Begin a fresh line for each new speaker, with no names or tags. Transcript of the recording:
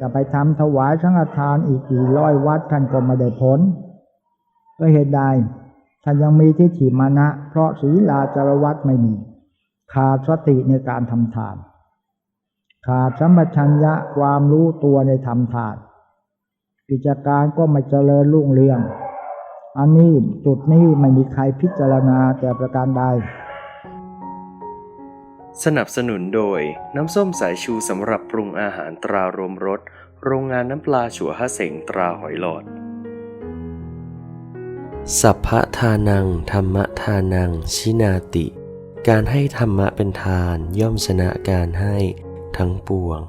จะไปทำถวายสังฆทานอีกกี่ร้อยวัดท่านก็ไม่ได้ผลก็เหตุใดท่านยังมีทิฏฐิมานะ เพราะศีลาจารวัดไม่มี ขาดสติในการทำทาน ขาดสัมปชัญญะความรู้ตัวในทำทาน กิจการก็ไม่เจริญรุ่งเรือง อันนี้จุดนี้ไม่มีใครพิจารณาแต่ประการใด
สนับสนุนโดย น้ำส้มสายชูสำหรับปรุงอาหารตรารวมรส โรงงานน้ำปลาฉัวฮะเสงตราหอยหลอด สัพพะทานัง ธรรมทานัง ชินาติ การให้ธรรมะเป็นทานย่อมชนะการให้ทั้งปวง